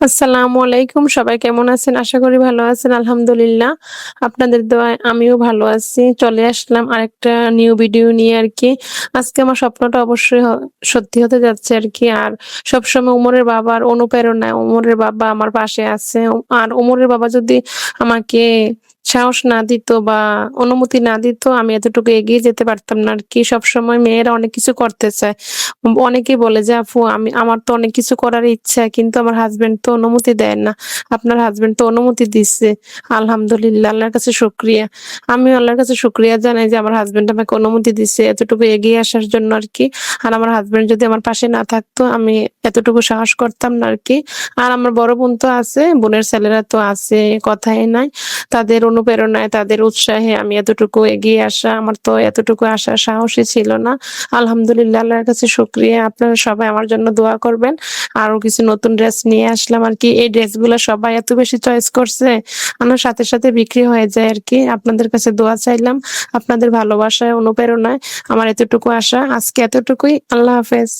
আসসালামু আলাইকুম। সবাই কেমন আছেন? আশা করি ভালো আছেন, আলহামদুলিল্লাহ। আপনাদের দোয়ায় আমিও ভালো আছি। চলে আসলাম আরেকটা নিউ ভিডিও নিয়ে আর কি। আজকে আমার স্বপ্নটা অবশ্যই সত্যি হতে যাচ্ছে আর কি। আর সবসময় উমরের বাবার অনুপ্রেরণায় উমরের বাবা আমার পাশে আছে। আর উমরের বাবা যদি আমাকে সাহস না দিত বা অনুমতি না দিত, আমি এতটুকু এগিয়ে যেতে পারতাম না আর কি। সবসময় মেয়েরা অনেক কিছু করতে চায় অনেকেই বলে যে, আপু, আমি, আমার তো অনেক কিছু করার ইচ্ছা, কিন্তু আমার হাজবেন্ড তো অনুমতি দেয় না। আপনার হাজবেন্ড তো অনুমতি দিচ্ছে আলহামদুলিল্লাহ, আল্লাহর কাছে শুক্রিয়া। আমি আল্লাহর কাছে শুক্রিয়া জানাই যে, আমার হাজবেন্ড আমাকে অনুমতি দিচ্ছে এতটুকু এগিয়ে আসার জন্য আর কি। আর আমার হাজবেন্ড যদি আমার পাশে না থাকতো, আমি এতটুকু সাহস করতাম না আর কি। আর আমার বড় বোন তো আছে, বোনের ছেলেরা তো আছে, কথাই নাই। তাদের অনুপ্রেরণায় তাদের উৎসাহে আমি এতটুকু এগিয়ে আসা, আমার তো এতটুকু আসার সাহসই ছিল না। আলহামদুলিল্লাহ, আল্লাহর কাছে শুক্রিয়া। আপনারা সবাই আমার জন্য দোয়া করবেন। আরও কিছু নতুন ড্রেস নিয়ে আসলাম আর কি। এই ড্রেসগুলো সবাই এত বেশি চয়েস করছে, আমার সাথে সাথে বিক্রি হয়ে যায় আর কি। আপনাদের কাছে দোয়া চাইলাম, আপনাদের ভালোবাসায়, অনুপ্রেরণায়। আমার এতটুকু আশা। আজকে এতটুকুই। আল্লাহ হাফেজ।